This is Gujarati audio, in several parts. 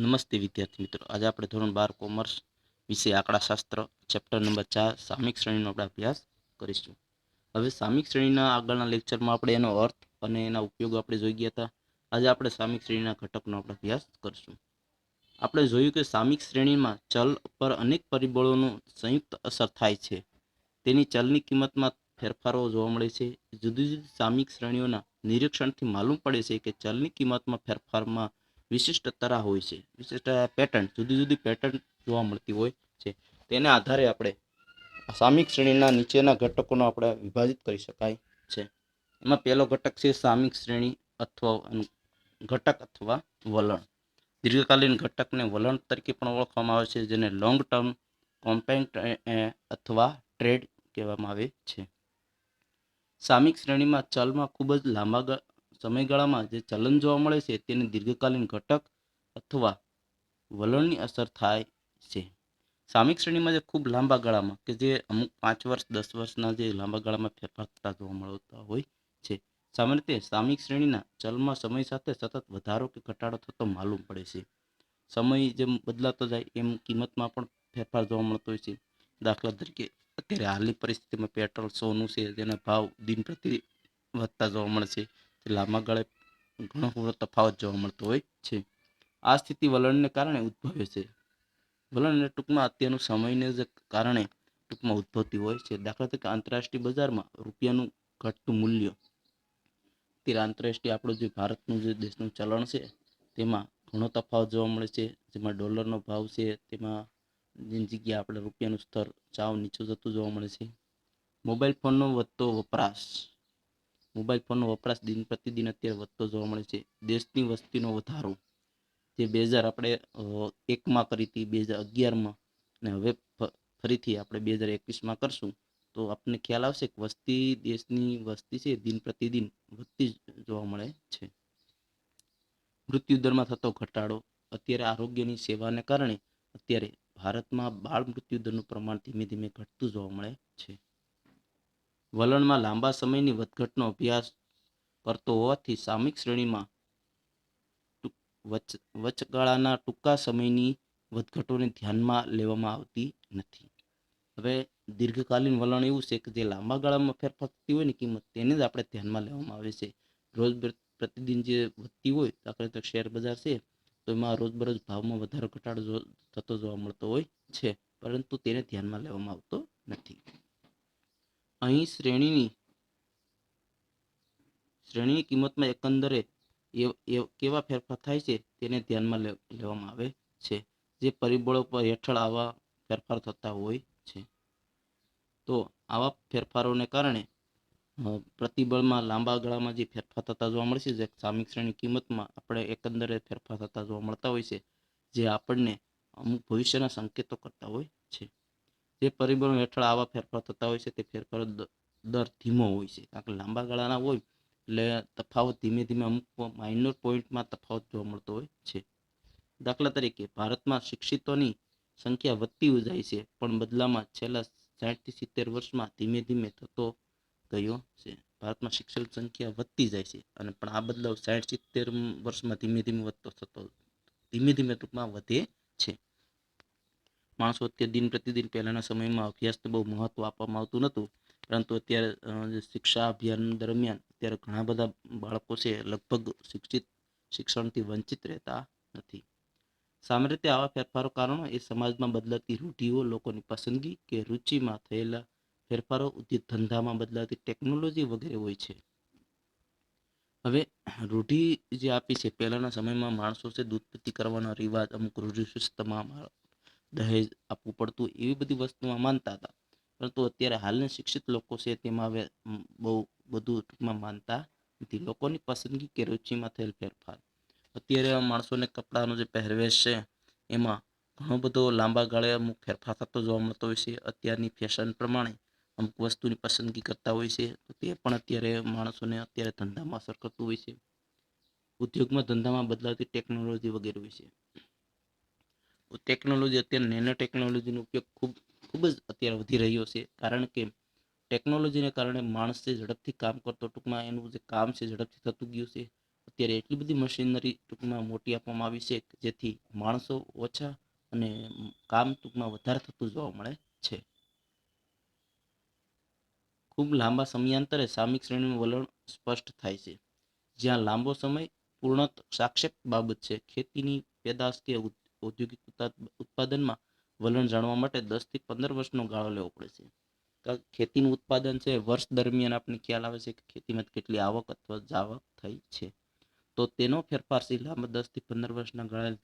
નમસ્તે વિદ્યાર્થી મિત્રો. આજે આપણે ધોરણ બાર કોમર્સ વિશે આંકડાશાસ્ત્ર ચેપ્ટર નંબર ચાર સામયિક શ્રેણીનો આપણે અભ્યાસ કરીશું. હવે સામિક શ્રેણીના આગળના લેક્ચરમાં આપણે એનો અર્થ અને એના ઉપયોગ આપણે જોઈ ગયા હતા. આજે આપણે સામિક શ્રેણીના ઘટકનો આપણે અભ્યાસ કરીશું. આપણે જોયું કે સામિક શ્રેણીમાં ચલ પર અનેક પરિબળોનું સંયુક્ત અસર થાય છે. તેની ચલની કિંમતમાં ફેરફારો જોવા મળે છે. જુદી જુદી સામિક શ્રેણીઓના નિરીક્ષણથી માલુમ પડે છે કે ચલની કિંમતમાં ફેરફારમાં વિશિષ્ટ તરા હોય છે. વિશિષ્ટ પેટર્ન જુદી જુદી પેટર્ન જોવા મળતી હોય છે. તેના આધારે આપણે સામિક શ્રેણીના નીચેના ઘટકોનો આપણે વિભાજિત કરી શકાય છે. એમાં પહેલો ઘટક છે સામયિક શ્રેણી અથવા ઘટક અથવા વલણ. દીર્ઘકાલીન ઘટકને વલણ તરીકે પણ ઓળખવામાં આવે છે, જેને લોંગ ટર્મ કોમ્પેક્ટ અથવા ટ્રેડ કહેવામાં આવે છે. સામિક શ્રેણીમાં ચલમાં ખૂબ જ લાંબા સમયગાળામાં જે ચલન જોવા મળે છે તેને દીર્ઘકાલીન ઘટક અથવા વલણની અસર થાય છે. સામિક શ્રેણીમાં જે ખૂબ લાંબા ગાળામાં કે જે અમુક પાંચ વર્ષ, દસ વર્ષના જે લાંબા ગાળામાં ફેરફાર થતા જોવા મળતા હોય છે. સામાન્ય રીતે સામિક શ્રેણીના ચલમાં સમય સાથે સતત વધારો કે ઘટાડો થતો માલુમ પડે છે. સમય જેમ બદલાતો જાય એમ કિંમતમાં પણ ફેરફાર જોવા મળતો હોય છે. દાખલા તરીકે, અત્યારે હાલની પરિસ્થિતિમાં પેટ્રોલ સોનું છે તેના ભાવ દિન પ્રતિ વધતા જોવા મળે છે. લાંબા ગાળે ઘણો બધો તફાવત જોવા મળતો હોય છે. આ સ્થિતિ વલણને કારણે ઉદ્ભવે છે. વલણ એટલે ટૂંકમાં અત્યારનું સમયને જે કારણે ટૂંકમાં ઉદ્ભવતી હોય છે. દાખલા તરીકે આંતરરાષ્ટ્રીય બજારમાં રૂપિયાનું ઘટતું મૂલ્ય તે આંતરરાષ્ટ્રીય આપણું જે ભારતનું જે દેશનું ચલણ છે તેમાં ઘણો તફાવત જોવા મળે છે. જેમાં ડોલરનો ભાવ છે, તેમાં જેની જગ્યાએ આપણે રૂપિયાનું સ્તર ચાવ નીચું જતું જોવા મળે છે. મોબાઈલ ફોનનો વધતો વપરાશ મોબાઈલ ફોનનો વપરાશ દિન પ્રતિદિન અત્યારે વધતો જોવા મળે છે. દેશની વસ્તીનો વધારો જે બે હજાર આપણે એકમાં કરી હતી, બે હજાર અગિયારમાં અને હવે ફરીથી આપણે બે હજાર એકવીસમાં કરશું. તો આપણને ખ્યાલ આવશે કે વસ્તી, દેશની વસ્તી છે દિન પ્રતિદિન વધતી જોવા મળે છે. મૃત્યુદરમાં થતો ઘટાડો, અત્યારે આરોગ્યની સેવાને કારણે અત્યારે ભારતમાં બાળ મૃત્યુદરનું પ્રમાણ ધીમે ધીમે ઘટતું જોવા મળે છે. વલણમાં લાંબા સમયની વધઘટનો અભ્યાસ કરતો હોવાથી સામયિક શ્રેણીમાં વચ, વચગાળાના ટૂંકા સમયની વધઘટોને ધ્યાનમાં લેવામાં આવતી નથી. હવે દીર્ઘકાલીન વલણ એવું છે કે જે લાંબા ગાળામાં ફેરફાર થતી હોય ને કિંમત, તેને જ આપણે ધ્યાનમાં લેવામાં આવે છે. રોજ પ્રતિદિન જે વધતી હોય, દાખલા તો શેર બજાર છે, તો એમાં રોજબરોજ ભાવમાં વધારો ઘટાડો થતો જોવા મળતો હોય છે, પરંતુ તેને ધ્યાનમાં લેવામાં આવતો નથી. અહીં શ્રેણીની શ્રેણીની કિંમતમાં એકંદરે કેવા ફેરફાર થાય છે તેને ધ્યાનમાં લેવામાં આવે છે. જે પરિબળો પર હેઠળ આવા ફેરફાર થતા હોય છે. તો આવા ફેરફારોને કારણે પ્રતિબળમાં લાંબા ગાળામાં જે ફેરફાર થતા જોવા મળશે જે સામિક શ્રેણી કિંમતમાં આપણે એકંદરે ફેરફાર થતા જોવા મળતા હોય છે, જે આપણને અમુક ભવિષ્યના સંકેતો કરતા હોય છે. જે પરિબળો હેઠળ આવા ફેરફાર થતા હોય છે, તે ફેરફારો દર ધીમો હોય છે. કારણ કે લાંબા ગાળાના હોય, એટલે તફાવત ધીમે ધીમે અમુક માઇનોર પોઈન્ટમાં તફાવત જોવા મળતો હોય છે. દાખલા તરીકે, ભારતમાં શિક્ષિતોની સંખ્યા વધતી જાય છે, પણ બદલામાં છેલ્લા સાઠથી સિત્તેર વર્ષમાં ધીમે ધીમે થતો ગયો છે. ભારતમાં શિક્ષક સંખ્યા વધતી જાય છે, અને પણ આ બદલાવ સાઠ સિત્તેર વર્ષમાં ધીમે ધીમે વધતો થતો, ધીમે ધીમે ટૂંકમાં વધે છે. માણસો અત્યારે દિન પ્રતિદિન પહેલાંના સમયમાં અભ્યાસને બહુ મહત્ત્વ આપવામાં આવતું નહોતું. પરંતુ અત્યારે શિક્ષા અભિયાન દરમિયાન અત્યારે ઘણા બધા બાળકો છે લગભગ શિક્ષિત, શિક્ષણથી વંચિત રહેતા નથી. સામાન્ય રીતે આવા ફેરફારો કારણો એ સમાજમાં બદલાતી રૂઢિઓ, લોકોની પસંદગી કે રુચિમાં થયેલા ફેરફારો, ઉદ્યોગ ધંધામાં બદલાતી ટેકનોલોજી વગેરે હોય છે. હવે, રૂઢિ જે આપી છે, પહેલાના સમયમાં માણસો છે દૂધપતિ કરવાનો રિવાજ, અમુક રૂઢિ દહેજ આપવું પડતું એવી બધી વસ્તુમાં માનતા હતા. પરંતુ અત્યારે હાલના શિક્ષિત લોકો છે તેમાં હવે બહુ બધું ટૂંકમાં માનતા નથી. લોકોની પસંદગી કે રુચિમાં થયેલ ફેરફાર. અત્યારે માણસોને કપડાનો જે પહેરવેશ છે, એમાં ઘણો બધો લાંબા ગાળે અમુક ફેરફાર થતો જોવા મળતો હોય છે. અત્યારની ફેશન પ્રમાણે અમુક વસ્તુની પસંદગી કરતા હોય છે. તો તે પણ અત્યારે માણસોને અત્યારે ધંધામાં અસર કરતું હોય છે. ઉદ્યોગમાં ધંધામાં બદલાતી ટેકનોલોજી વગેરે હોય છે. ટેકનોલોજી અત્યારે નેનો ટેકનોલોજીનો ઉપયોગ ખૂબ ખૂબ જ અત્યારે વધી રહ્યો છે. કારણ કે ટેકનોલોજીને કારણે માણસ જે ઝડપથી કામ કરતો ટૂંકમાં એનું જે કામ છે, ઝડપથી થતું ગયું છે. અત્યારે એટલી બધી મશીનરી ટૂંકમાં મોટી આપવામાં આવી છે જેથી માણસો ઓછા અને કામ ટૂંકમાં વધારે થતું જોવા મળે છે. ખૂબ લાંબા સમયાંતરે સામિક શ્રેણીનું વલણ સ્પષ્ટ થાય છે. જ્યાં લાંબો સમય પૂર્ણ સાક્ષેપ બાબત છે. ખેતીની પેદાશ કે ઔદ્યોગિક ઉત્પાદનમાં વલણ જાણવા માટે દસથી પંદર વર્ષનો ગાળો લેવો પડે છે. ખેતીનું ઉત્પાદન છે વર્ષ દરમિયાન આપણને ખ્યાલ આવે છે કે ખેતીમાં કેટલી આવક અથવા જાવક થઈ છે. તો તેનો ફેરફાર જિલ્લામાં દસથી પંદર વર્ષના ગાળા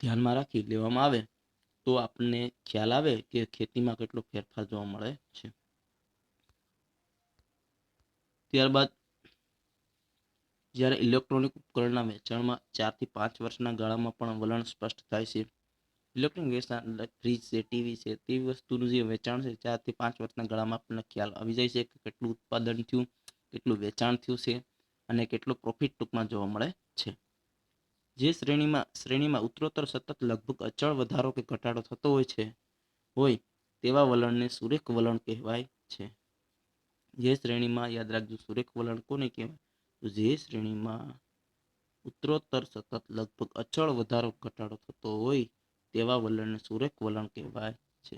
ધ્યાનમાં રાખી લેવામાં આવે તો આપણને ખ્યાલ આવે કે ખેતીમાં કેટલો ફેરફાર જોવા મળે છે. ત્યારબાદ જ્યારે ઇલેક્ટ્રોનિક ઉપકરણના વેચાણમાં ચારથી પાંચ વર્ષના ગાળામાં પણ વલણ સ્પષ્ટ થાય છે. ઇલેક્ટ્રોનિક વેચાણ ફ્રીજ છે, ટીવી છે તેવી વસ્તુનું જે વેચાણ છે, ચારથી પાંચ વર્ષના ગાળામાં આપણને ખ્યાલ આવી જાય છે કે કેટલું ઉત્પાદન થયું, કેટલું વેચાણ થયું છે અને કેટલો પ્રોફિટ ટૂંકમાં જોવા મળે છે. જે શ્રેણીમાં શ્રેણીમાં ઉત્તરોત્તર સતત લગભગ અચળ વધારો કે ઘટાડો થતો હોય છે, હોય તેવા વલણને સુરેખ વલણ કહેવાય છે. જે શ્રેણીમાં યાદ રાખજો, સુરેખ વલણ કોને કહેવાય? તો જે શ્રેણીમાં ઉત્તરોત્તર સતત લગભગ અચળ વધારો ઘટાડો થતો હોય તેવા વલણને સુરેખ વલણ કહેવાય છે.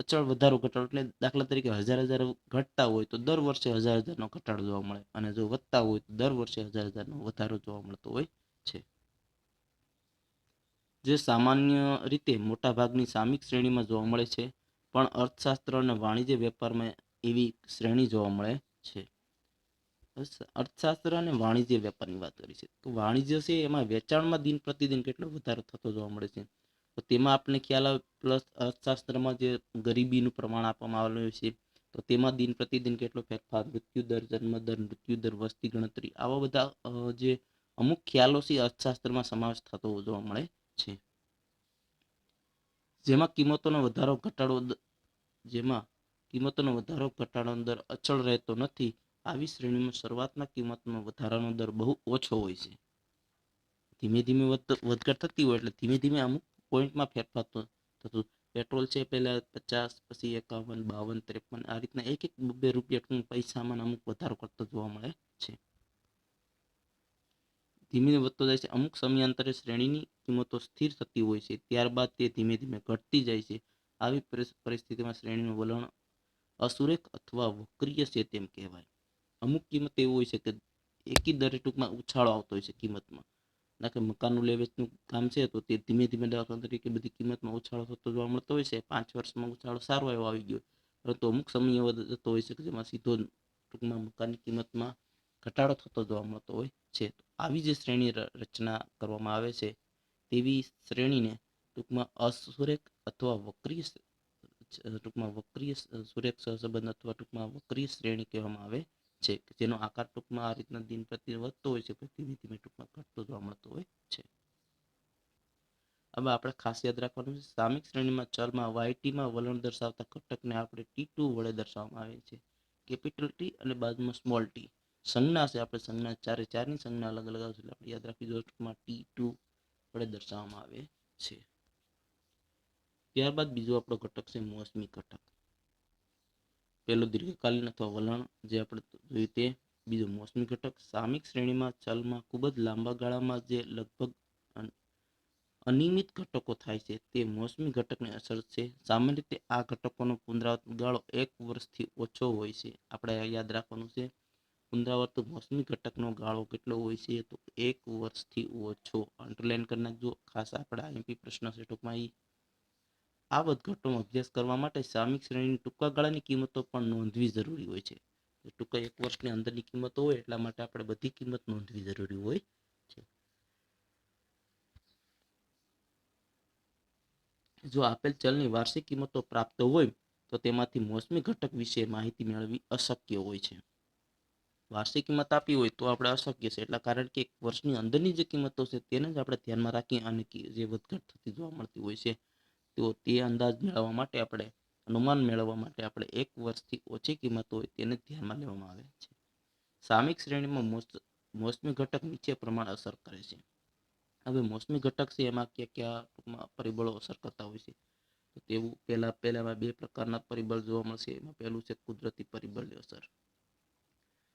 અચળ વધારો ઘટાડો એટલે દાખલા તરીકે હજાર હજાર ઘટતા હોય તો દર વર્ષે હજાર હજારનો ઘટાડો જોવા મળે અને જો વધતા હોય તો દર વર્ષે હજાર હજારનો વધારો જોવા મળતો હોય છે. જે સામાન્ય રીતે મોટાભાગની સામિક શ્રેણીમાં જોવા મળે છે, પણ અર્થશાસ્ત્ર અને વાણિજ્ય વેપારમાં એવી શ્રેણી જોવા મળે છે. અર્થશાસ્ત્ર અને વાણિજ્ય વેપારની વાત કરી છે. તો વાણિજ્ય છે એમાં વેચાણમાં દિન પ્રતિદિન કેટલો વધારો થતો જોવા મળે છે? તો તેમાં આપણે ખ્યાલ આવે, પ્લસ અર્થશાસ્ત્રમાં જે ગરીબીનું પ્રમાણ આપવામાં આવેલું છે, તો તેમાં દિન પ્રતિદિન કેટલો ફેરફાર? મૃત્યુ દર, જન્મ દર, મૃત્યુ દર, વસ્તી ગણતરી, આવા બધા જે અમુક ખ્યાલો છે અર્થશાસ્ત્રમાં સમાવેશ થતો જોવા મળે છે. જેમાં કિંમતોનો વધારો ઘટાડો જેમાં કિંમતોનો વધારો ઘટાડો અંદર અચળ રહેતો નથી આવી શ્રેણીમાં શરૂઆતના કિંમતમાં વધારાનો દર બહુ ઓછો હોય છે. ધીમે ધીમે વધ, વધઘટ થતી હોય એટલે ધીમે ધીમે અમુક પોઈન્ટમાં ફેરફાર થતું પેટ્રોલ છે પહેલાં પચાસ, પછી એકાવન, બાવન, ત્રેપન, આ રીતના એક એક બે રૂપિયા પૈસામાં અમુક વધારો કરતો જોવા મળે છે. ધીમે વધતો જાય છે. અમુક સમયાંતરે શ્રેણીની કિંમતો સ્થિર થતી હોય છે. ત્યારબાદ તે ધીમે ધીમે ઘટતી જાય છે. આવી પરિસ્થિતિમાં શ્રેણીનું વલણ અસુરેખ અથવા વક્રિય છે તેમ કહેવાય. અમુક કિંમત એવું હોય છે કે એકી દરે ટૂંકમાં ઉછાળો આવતો હોય છે કિંમતમાં. ના કે મકાનનું લેવેચનું કામ છે તો તે ધીમે ધીમે દાખલા તરીકે બધી કિંમતમાં ઉછાળો થતો જોવા મળતો હોય છે. પાંચ વર્ષમાં ઉછાળો સારો એવો આવી ગયો. પરંતુ અમુક સમય એવો જતો હોય છે કે જેમાં સીધો ટૂંકમાં મકાનની કિંમતમાં ઘટાડો થતો જોવા મળતો હોય છે. તો આવી જે શ્રેણી રચના કરવામાં આવે છે, તેવી શ્રેણીને ટૂંકમાં અસુરેખ અથવા વક્રીય ટૂંકમાં વક્રીય સુરેખ સહસંબંધ અથવા ટૂંકમાં વક્રીય શ્રેણી કહેવામાં આવે. છે જેનો આકાર ટૂંકમાં આ રીતના દિન પ્રતિ વધતો હોય છે પણ ધીમે ટૂંકમાં ઘટતો જોવા મળતો હોય છે. હવે આપણે ખાસ યાદ રાખવાનું છે સામિક શ્રેણીમાં ચલમાં વાયટીમાં વલણ દર્શાવતા ઘટકને આપણે ટી ટુ વડે દર્શાવવામાં આવે છે. કેપિટલ ટી અને બાદમાં સ્મોલ ટી. સંજ્ઞા છે, આપણે સંજ્ઞા ચારે ચારની સંજ્ઞા અલગ અલગ આવશે એટલે આપણે યાદ જોઈએ ટૂંકમાં ટી ટુ વડે દર્શાવવામાં આવે છે. ત્યારબાદ બીજો આપણો ઘટક છે મોસમી ઘટક. પહેલો દીર્ઘકાલીન અથવા વલણ જે આપણે જોયું તે બીજો મોસમી ઘટક. સામિક શ્રેણીમાં ચલમાં ખૂબ જ લાંબા ગાળામાં જે લગભગ અનિયમિત ઘટકો થાય છે તે મોસમી ઘટકને અસર છે. સામાન્ય રીતે આ ઘટકોનો પુનરાવર્તન ગાળો એક વર્ષથી ઓછો હોય છે. આપણે યાદ રાખવાનું છે. પુનરાવર્તન મોસમી ઘટકનો ગાળો કેટલો હોય છે તો એક વર્ષથી ઓછો. અંડરલાઈન કરી નાખજો. ખાસ આપણા આઈએમપી પ્રશ્ન છે ટૂંકમાં આ વધઘટોનો અભ્યાસ કરવા માટે સામિક શ્રેણીની ટૂંકા ગાળાની કિંમતો પણ નોંધવી જરૂરી હોય છે. ટૂંકા એક વર્ષની અંદરની કિંમતો હોય એટલા માટે આપણે બધી કિંમત નોંધવી જરૂરી હોય છે. જો આપેલ ચલની વાર્ષિક કિંમતો પ્રાપ્ત હોય તો તેમાંથી મોસમી ઘટક વિશે માહિતી મેળવવી અશક્ય હોય છે. વાર્ષિક કિંમત આપી હોય તો આપણે અશક્ય છે, એટલા કારણ કે એક વર્ષની અંદરની જે કિંમતો છે તેને જ આપણે ધ્યાનમાં રાખી અને જે વધઘટ થતી જોવા મળતી હોય છે. તો તે અંદાજ મેળવવા માટે આપણે, અનુમાન મેળવવા માટે આપણે એક વર્ષથી ઓછી કિંમત હોય તેને ધ્યાનમાં લેવામાં આવે છે. સામિક શ્રેણીમાં મોસમી ઘટક નીચે પ્રમાણે અસર કરે છે. હવે મોસમી ઘટક છે એમાં કયા કયા પરિબળો અસર કરતા હોય છે? તો તેવું પહેલા, પહેલામાં બે પ્રકારના પરિબળ જોવા મળશે. એમાં પહેલું છે કુદરતી પરિબળની અસર.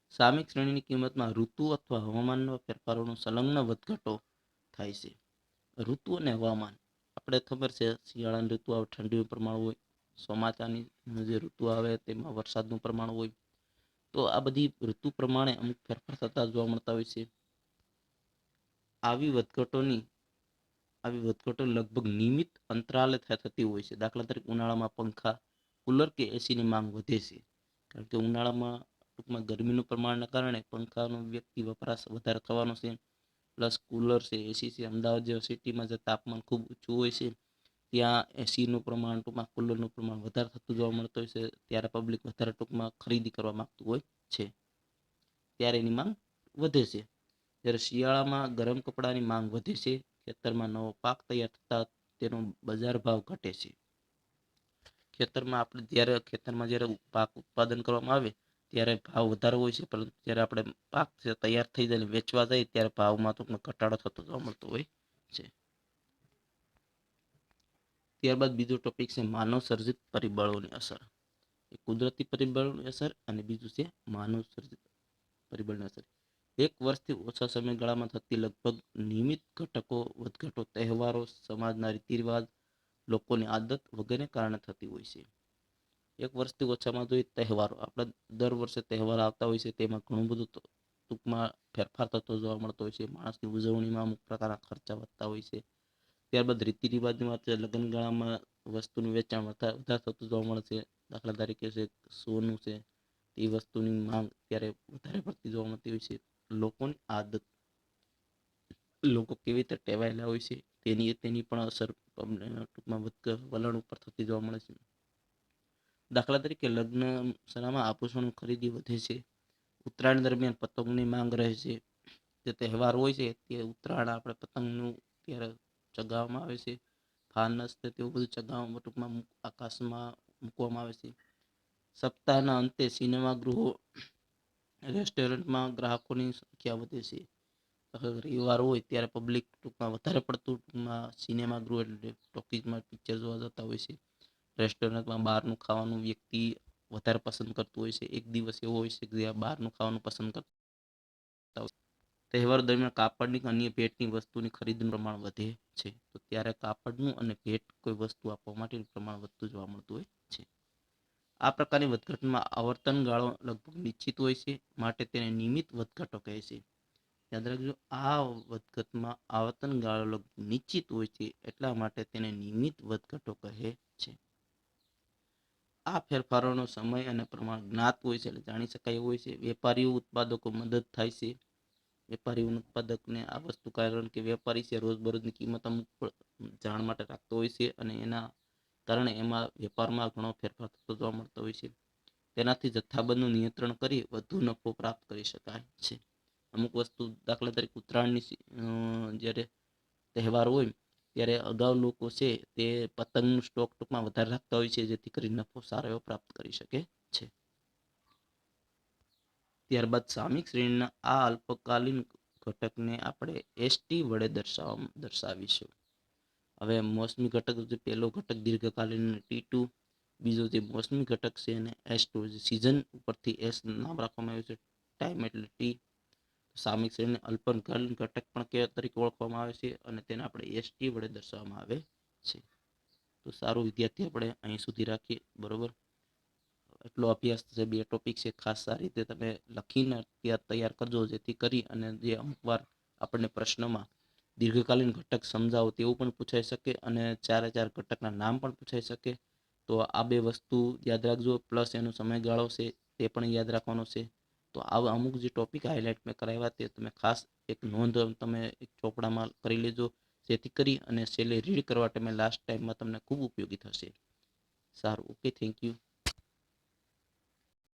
સામિક શ્રેણીની કિંમતમાં ઋતુ અથવા હવામાનના ફેરફારોનો સંલગ્ન વધઘટો થાય છે. ઋતુ અને હવામાન. આપણે ખબર છે, શિયાળાની ઋતુ આવે, ઠંડીનું પ્રમાણ હોય, ચોમાસાની જે ઋતુ આવે તેમાં વરસાદનું પ્રમાણ હોય, તો આ બધી ઋતુ પ્રમાણે અમુક ફેરફાર થતા જોવા મળતા હોય છે. આવી વધઘટોની, આવી વધઘટો લગભગ નિયમિત અંતરાલે થતી હોય છે. દાખલા તરીકે ઉનાળામાં પંખા, કુલર કે એસીની માંગ વધે છે. કારણ કે ઉનાળામાં ટૂંકમાં ગરમીનું પ્રમાણના કારણે પંખાનો વ્યક્તિ વપરાશ વધારે થવાનો છે. પ્લસ કુલર છે એસી છે. અમદાવાદ જેવા સિટીમાં જે તાપમાન ખૂબ ઊંચું હોય છે, ત્યાં એસીનું પ્રમાણ ટૂંકમાં કુલરનું પ્રમાણ વધારે થતું જોવા મળતું હોય છે. ત્યારે પબ્લિક વધારે ટૂંકમાં ખરીદી કરવા માગતું હોય છે. ત્યારે એની માંગ વધે છે. જ્યારે શિયાળામાં ગરમ કપડાની માંગ વધે છે, ખેતરમાં નવો પાક તૈયાર થતા તેનો બજાર ભાવ ઘટે છે. ખેતરમાં આપણે જ્યારે, ખેતરમાં જ્યારે પાક ઉત્પાદન કરવામાં આવે ત્યારે ભાવ વધારે હોય છે, પરંતુ જ્યારે આપણે પાક તૈયાર થઈ જાય વેચવા જઈએ ત્યારે ભાવમાં તો ઘટાડો થતો જોવા મળતો હોય છે. ત્યારબાદ બીજો ટોપિક છે માનવ સર્જિત પરિબળોની અસર. એ કુદરતી પરિબળોની અસર અને બીજું છે માનવ સર્જિત પરિબળની અસર. એક વર્ષથી ઓછા સમયગાળામાં થતી લગભગ નિયમિત ઘટકો, વધઘટો તહેવારો, સમાજના રીતિ રિવાજ લોકોની આદત વગેરે કારણે થતી હોય છે. એક વર્ષથી ઓછામાં જોઈએ તહેવારો. આપણે દર વર્ષે તહેવાર આવતા હોય છે, તેમાં ઘણું બધું તો ટૂંકમાં ફેરફાર થતો જોવા મળતો હોય છે. માણસની ઉજવણીમાં અમુક પ્રકારના ખર્ચા વધતા હોય છે. ત્યારબાદ રીતિ રિવાજમાં લગ્નગાળામાં વસ્તુનું વેચાણ વધારે થતું જોવા મળે છે. દાખલા તરીકે છે, સોનું છે એ વસ્તુની માંગ ત્યારે વધારે પડતી જોવા મળતી હોય છે. લોકોની આદત, લોકો કેવી રીતે ટેવાયેલા હોય છે, તેની તેની પણ અસર ટૂંકમાં વલણ ઉપર થતી જોવા મળે છે. દાખલા તરીકે લગ્ન સરામાં આભૂષણો ખરીદી વધે છે. ઉત્તરાયણ દરમિયાન પતંગની માંગ રહે છે. જે તહેવાર હોય છે તે ઉત્તરાયણ આપણે પતંગનું ત્યારે ચગાવવામાં આવે છે. ફાનસ તે તેવું બધું ચગાવવામાં, ટૂંકમાં આકાશમાં મૂકવામાં આવે છે. સપ્તાહના અંતે સિનેમા ગૃહો, રેસ્ટોરન્ટમાં ગ્રાહકોની સંખ્યા વધે છે. રવિવાર હોય ત્યારે પબ્લિક ટૂંકમાં વધારે પડતું ટૂંકમાં સિનેમા ગૃહ એટલે ટોકીઝમાં પિક્ચર જોવા જતા હોય છે. રેસ્ટોરન્ટમાં બહારનું ખાવાનું વ્યક્તિ વધારે પસંદ કરતું હોય છે. એક દિવસ એવો હોય છે કે જ્યાં બહારનું ખાવાનું પસંદ કરતા તહેવાર દરમિયાન કાપડની અન્ય ભેટની વસ્તુની ખરીદીનું પ્રમાણ વધે છે. તો ત્યારે કાપડનું અને ભેટ કોઈ વસ્તુ આપવા માટેનું પ્રમાણ વધતું જોવા મળતું હોય છે. આ પ્રકારની વધઘટમાં આવર્તન ગાળો લગભગ નિશ્ચિત હોય છે. માટે તેને નિયમિત વધઘટો કહે છે. યાદ રાખજો, આ વધઘટમાં આવર્તન ગાળો નિશ્ચિત હોય છે. એટલા માટે તેને નિયમિત વધઘટો કહે છે. આ ફેરફારોનો સમય અને પ્રમાણ જ્ઞાત હોય છે એટલે જાણી શકાય એવું હોય છે. વેપારીઓ, ઉત્પાદકો મદદ થાય છે. વેપારી ઉત્પાદકને આ વસ્તુ કારણ કે વેપારી છે, રોજબરોજની કિંમત અમુક જાણ માટે રાખતો હોય છે અને એના કારણે એમાં વેપારમાં ઘણો ફેરફાર થતો જોવા મળતો હોય છે. તેનાથી જથ્થાબંધનું નિયંત્રણ કરી વધુ નફો પ્રાપ્ત કરી શકાય છે. અમુક વસ્તુ દાખલા તરીકે ઉત્તરાયણની જ્યારે તહેવાર હોય ત્યારે અગાઉ લોકો છે તે પતંગનું સ્ટોક ટૂંકમાં વધારે રાખતા હોય છે, જેથી કરી નફો સારો એવો પ્રાપ્ત કરી શકે છે. ત્યારબાદ સામિક શ્રેણીના આ અલ્પકાલીન ઘટકને આપણે એસટી વડે દર્શાવ દર્શાવીશું. હવે મોસમી ઘટક જે પહેલો ઘટક દીર્ઘકાલીન ટી ટુ બીજો જે મોસમી ઘટક છે એને એસ ટુ સિઝન ઉપરથી એસ નામ રાખવામાં આવ્યું છે ટાઈમ એટલે ટી સામયિક શ્રેણીને અલ્પનકાલીન ઘટક પણ કે તરીકે ઓળખવામાં આવે છે અને તેને આપણે એસટી વડે દર્શાવવામાં આવે છે. તો સારું વિદ્યાર્થી આપણે અહીં સુધી રાખીએ, બરોબર? એટલો અભ્યાસ છે, બે ટોપિક છે, ખાસ સારી રીતે તમે લખીને ત્યાં તૈયાર કરજો, જેથી કરી અને જે અમુક વાર આપણને પ્રશ્નમાં દીર્ઘકાલીન ઘટક સમજાવો તેવું પણ પૂછાઈ શકે અને ચારે ચાર ઘટકના નામ પણ પૂછાઈ શકે. તો આ બે વસ્તુ યાદ રાખજો, પ્લસ એનો સમયગાળો છે તે પણ યાદ રાખવાનો છે. તો આવા, અમુક જે ટોપિક હાઇલાઇટ મેં કરાવ્યા તે તમે ખાસ એક નોંધ તમે એક ચોપડામાં કરી લેજો. જેથી કરી અને છેલ્લે રીડ કરવા ટાઈમે લાસ્ટ ટાઈમમાં તમને ખૂબ ઉપયોગી થશે. સારું ઓકે થેન્ક યુ